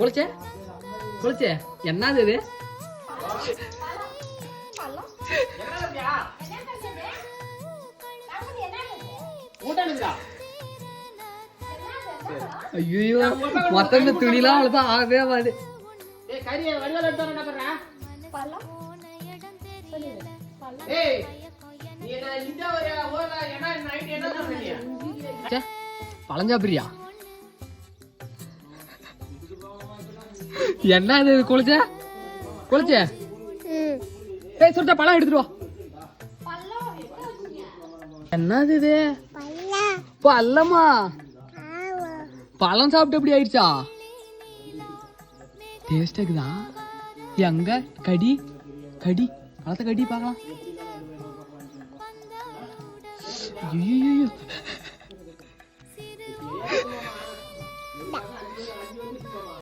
குளிச்சே? குளிச்சே? என்னது இது? ஐயோ மொத்தம் துணிலாம் அவ்வளோதான் ஆகவே ஆகாது. ஏய் என்ன இது குளிச்ச? குளிச்ச? ஏய் சுட்ட பழம் எடுத்துட்டு வா. என்னது இது? பல்லமா பழம் சாப்பிட்டு எப்படி ஆயிடுச்சா? டேஸ்ட் இருக்குதா எங்க? கடி? கடி? பழத்தை கடி பார்க்கலாம். ஐயோ